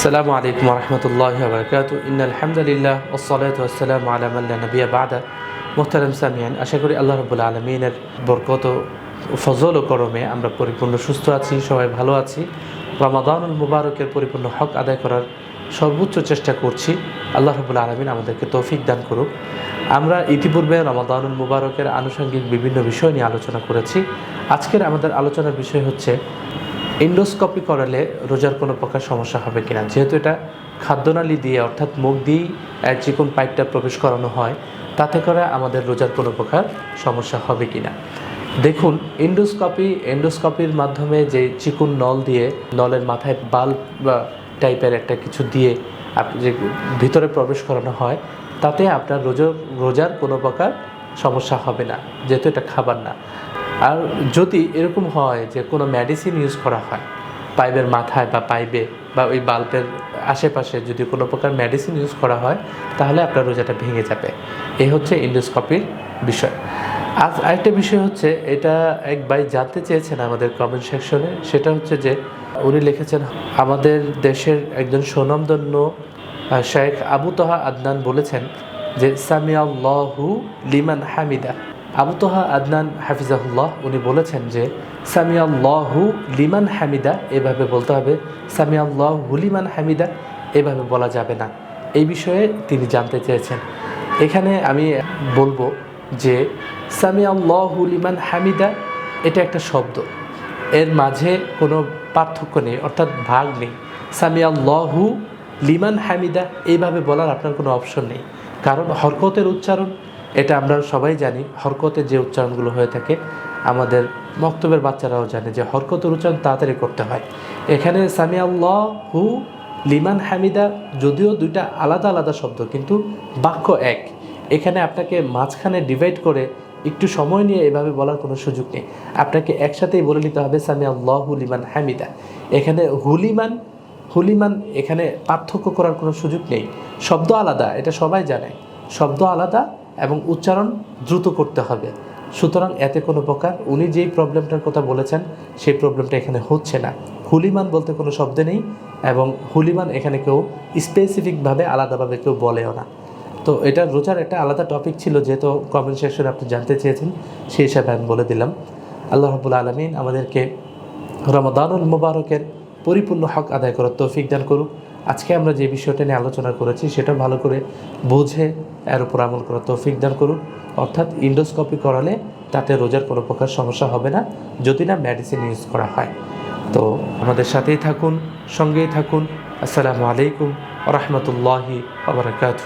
আসসালামু আলাইকুম রহমতুল্লাহ বরকাত ইন আলহামদুলিল্লাহ ওসলাত আলাম আল্লাহ নবিয়া বাদা। মোহতারাম সামিয়ান, আশা করি আল্লাহ রবুল্লা আলমিনের বরকত ফজল ও করমে আমরা পরিপূর্ণ সুস্থ আছি, সবাই ভালো আছি। রমাদানুল মুবারকের পরিপূর্ণ হক আদায় করার সর্বোচ্চ চেষ্টা করছি। আল্লাহ রবুল্লা আলমিন আমাদেরকে তৌফিক দান করুক। আমরা ইতিপূর্বে রমাদানুল মুবারকের আনুষঙ্গিক বিভিন্ন বিষয় নিয়ে আলোচনা করেছি। আজকের আমাদের আলোচনার বিষয় হচ্ছে এন্ডোস্কপি করালে রোজার কোনো প্রকার সমস্যা হবে কিনা? যেহেতু এটা খাদ্যনালী দিয়ে, অর্থাৎ মুখ দিয়েই চিকন পাইপটা প্রবেশ করানো হয়, তাতে করে আমাদের রোজার কোনো প্রকার সমস্যা হবে কিনা? দেখুন এন্ডোস্কপি এন্ডোস্কপির মাধ্যমে যে চিকন নল দিয়ে, নলের মাথায় বাল্ব বা টাইপের একটা কিছু দিয়ে আপ- যে ভিতরে প্রবেশ করানো হয়, তাতে আপনার রোজার রোজার কোনো প্রকার সমস্যা হবে না, যেহেতু এটা খাবার না। আর যদি এরকম হয় যে কোনো মেডিসিন ইউজ করা হয়, পাইপের মাথায় বা পাইপে বা ওই বাল্বের আশেপাশে যদি কোনো প্রকার মেডিসিন ইউজ করা হয়, তাহলে আপনার রোজাটা ভেঙে যাবে। এই হচ্ছে ইন্ডোস্কপির বিষয়। আজ আরেকটা বিষয় হচ্ছে, এটা এক ভাই জানতে চেয়েছেন আমাদের কমেন্ট সেকশনে সেটা হচ্ছে যে উনি লিখেছেন, আমাদের দেশের একজন সুনামধন্য শেখ আবু তহা আদনান বলেছেন যে, সামিয়াল্লাহু লিমান হামিদা। আবু তোহা আদনান হাফিজাহুল্লাহ, উনি বলেছেন যে, সামিয়াল্লাহু লিমান হামিদা এভাবে বলতে হবে, সামিয়াল্লাহু লিমান হামিদা এভাবে বলা যাবে না। এই বিষয়ে তিনি জানতে চেয়েছেন। এখানে আমি বলব যে, সামিয়াল্লাহু লিমান হামিদা এটা একটা শব্দ। এর মাঝে কোনো পার্থক্য নেই, অর্থাৎ ভাগ নেই। সামিয়াল্লাহু লিমান হামিদা এইভাবে বলার আপনার কোনো অপশন নেই। কারণ হরকতের উচ্চারণ এটা আমরা সবাই জানি, হরকতের যে উচ্চারণগুলো হয়ে থাকে, আমাদের মক্তবের বাচ্চারাও জানে যে হরকতের উচ্চারণ তাড়াতাড়ি করতে হয়। এখানে সামিয়াল্লাহ হু লিমান হামিদা যদিও দুইটা আলাদা আলাদা শব্দ, কিন্তু বাক্য এক। এখানে আপনাকে মাঝখানে ডিভাইড করে একটু সময় নিয়ে এভাবে বলার কোনো সুযোগ নেই। আপনাকে একসাথেই বলে নিতে হবে সামি আল্লাহ লিমান হামিদা। এখানে হুলিমান হুলিমান এখানে পার্থক্য করার কোনো সুযোগ নেই। শব্দ আলাদা, এটা সবাই জানে। শব্দ আলাদা এবং উচ্চারণ দ্রুত করতে হবে। সুতরাং এতে কোনো প্রকার উনি যেই প্রবলেমটার কথা বলেছেন, সেই প্রবলেমটা এখানে হচ্ছে না। হুলিমান বলতে কোনো শব্দ নেই এবং হুলিমান এখানে কেউ স্পেসিফিকভাবে আলাদাভাবে কেউ বলেও না। তো এটা রোজার একটা আলাদা টপিক ছিল, যেহেতু কমেন্ট সেকশনে আপনি জানতে চেয়েছেন, সেই হিসাবে আমি বলে দিলাম। আল্লাহ রবুল আলমিন আমাদেরকে রমাদানুল মুবারকের পরিপূর্ণ হক আদায় করার তৌফিক দান করুক। আজকে আমরা যে বিষয়টা নিয়ে আলোচনা করেছি, সেটা ভালো করে বুঝে এর উপর আমল করা তৌফিক দান করুক অর্থাৎ ইন্ডোস্কপি করালে তাতে রোজার কোনো প্রকার সমস্যা হবে না, যদি না মেডিসিন ইউজ করা হয়। তো আমাদের সাথেই থাকুন, সঙ্গেই থাকুন। আসসালামু আলাইকুম রহমতুল্লাহি আবরকাত